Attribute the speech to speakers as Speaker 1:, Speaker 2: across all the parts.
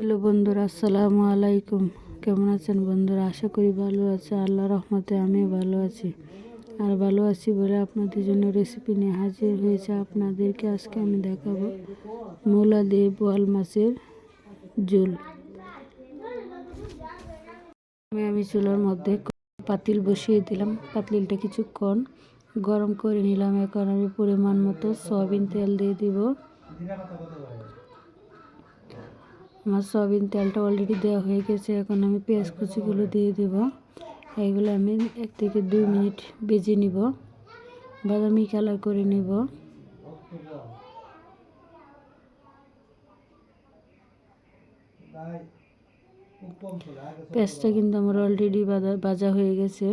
Speaker 1: Hello বন্ধুরা, আসসালামু আলাইকুম। কেমন আছেন বন্ধুরা? আশা করি ভালো আছে আল্লাহ রহমতে আমি ভালো আছি। আর ভালো আছি বলে আপনাদের জন্য রেসিপি নিয়ে হাজির হয়েছে আপনাদেরকে আজকে আমি দেখাবো মূলা দিয়ে বোয়াল মাছের ঝোল। আমি আমি চুলার মধ্যে পাতিল বসিয়ে দিলাম। পাতিলটা কিছুক্ষণ গরম করে নিলাম। এখন আমি পরিমাণ মতো সয়াবিন তেল দিয়ে দিব। আমার সয়াবিন তেলটা অলরেডি দেওয়া হয়ে গেছে, এখন আমি পেঁয়াজ কুচিগুলো দিয়ে দেব। এগুলো আমি এক থেকে দুই মিনিট বেজে নিব, বাদামি কালার করে নিব। পেঁয়াজটা কিন্তু আমার অলরেডি বাজা হয়ে গেছে।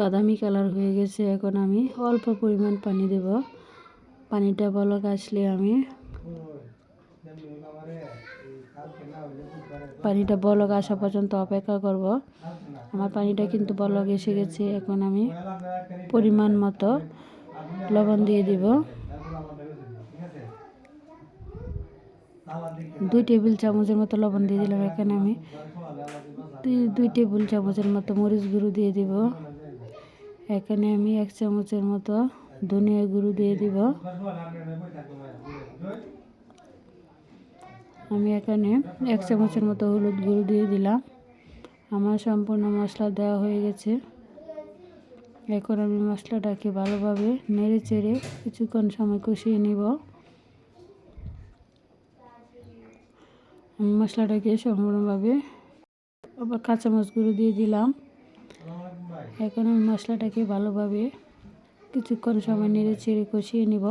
Speaker 1: বাদামি কালার হয়ে গেছে, এখন আমি অল্প পরিমাণ পানি দেব। পানিটা বলক আসলে আমি পানিটা বলক আসা পর্যন্ত অপেক্ষা করব। আমার পানিটা কিন্তু বলক এসে গেছে, এখন আমি পরিমাণ মতো লবণ দিয়ে দিব। দুই টেবিল চামচের মতো লবণ দিয়ে দিলাম, এখানে আমি দুই টেবিল চামচের মতো মরিচ গুঁড়ো দিয়ে দিব। এখানে আমি এক চামচের মতো ধনিয়া গুঁড়ো দিয়ে দিব। আমি এখানে এক চামচের মতো হলুদ গুঁড়ো দিয়ে দিলাম। আমার সম্পূর্ণ মশলা দেওয়া হয়ে গেছে। এখন আমি মশলাটাকে ভালোভাবে নেড়ে চেড়ে কিছুক্ষণ সময় কষিয়ে নিব। আমি মশলাটাকে সম্পূর্ণভাবে আবার কাঁচামচ গুঁড়ো দিয়ে দিলাম। এখন আমি মশলাটাকে ভালোভাবে কিছুক্ষণ সময় নেড়ে চেড়ে কষিয়ে নিব।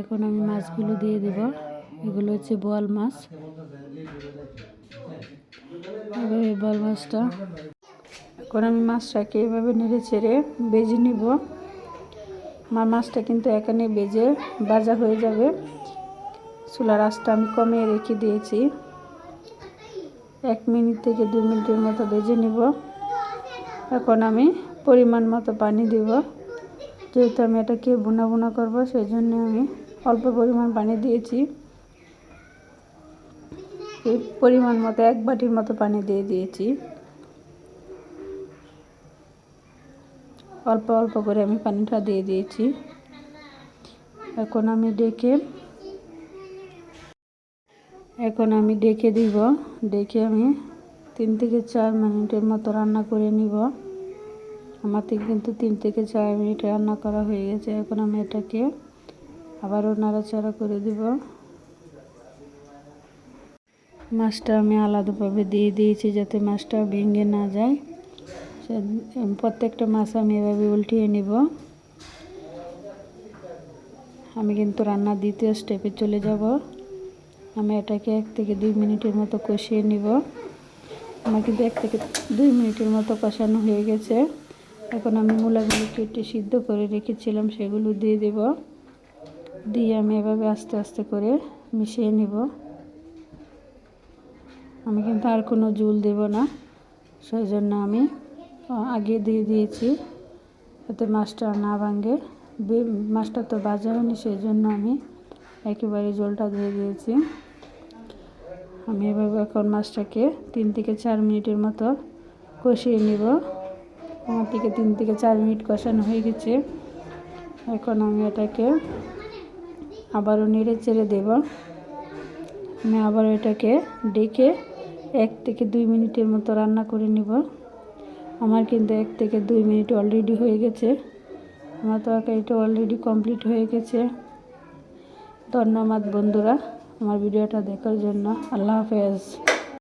Speaker 1: এখন আমি মাছগুলো দিয়ে দেব। এগুলো হচ্ছে বোয়াল মাছ। এবার এই বোয়াল মাছটা এখন আমি মাছটাকে এভাবে নেড়ে ছেড়ে বেজে নিব। আমার মাছটা কিন্তু এখানে বেজে বাজা হয়ে যাবে। চুলার আঁচটা আমি কমিয়ে রেখে দিয়েছি। এক মিনিট থেকে দু মিনিটের মতো বেজে নিব। এখন আমি পরিমাণ মতো পানি দিব। যেহেতু আমি এটাকে বোনা বোনা করব সেই জন্য আমি অল্প পরিমাণ পানি দিয়েছি। এই পরিমাণ মতো এক বাটির মতো পানি দিয়ে দিয়েছি। অল্প অল্প করে আমি পানিটা দিয়ে দিয়েছি। এখন আমি ডেকে এখন আমি ডেকে দিব। ডেকে আমি তিন থেকে চার মিনিটের মতো রান্না করে নিব। আমার কিন্তু তিন থেকে চার মিনিট রান্না করা হয়ে গেছে। এখন আমি এটাকে আবারও নাড়াচাড়া করে দিব। মাছটা আমি আলাদাভাবে দিয়ে দিয়েছি যাতে মাছটা ভেঙে না যায়। প্রত্যেকটা মাছ আমি এভাবে উল্টিয়ে নিব। আমি কিন্তু রান্নার দ্বিতীয় স্টেপে চলে যাব। আমি এটাকে এক থেকে দুই মিনিটের মতো কষিয়ে নিব। আমার কিন্তু এক থেকে দুই মিনিটের মতো কষানো হয়ে গেছে। এখন আমি মূলাগুলো কেটে সিদ্ধ করে রেখেছিলাম, সেগুলো দিয়ে দেব। দিয়ে আমি এভাবে আস্তে আস্তে করে মিশিয়ে নিব। আমি কিন্তু আর কোনো জুল দেব না সেই জন্য আমি আগে দিয়ে দিয়েছি যাতে মাছটা না ভাঙে। মাছটা তো বাজা হয়নি সেই জন্য আমি একেবারে জলটা দিয়ে দিয়েছি। আমি এভাবে এখন মাছটাকে তিন থেকে চার মিনিটের মতো কষিয়ে নিব। আমার থেকে তিন থেকে চার মিনিট কষানো হয়ে গেছে। এখন আমি এটাকে আবারও নেড়ে চেড়ে দেব। আমি আবার এটাকে ডেকে এক থেকে দুই মিনিটের মতো রান্না করে নিব। আমার কিন্তু এক থেকে দুই মিনিট অলরেডি হয়ে গেছে। আমার তরকারিটা অলরেডি কমপ্লিট হয়ে গেছে। ধন্যবাদ বন্ধুরা আমার ভিডিওটা দেখার জন্য। আল্লাহ হাফেজ।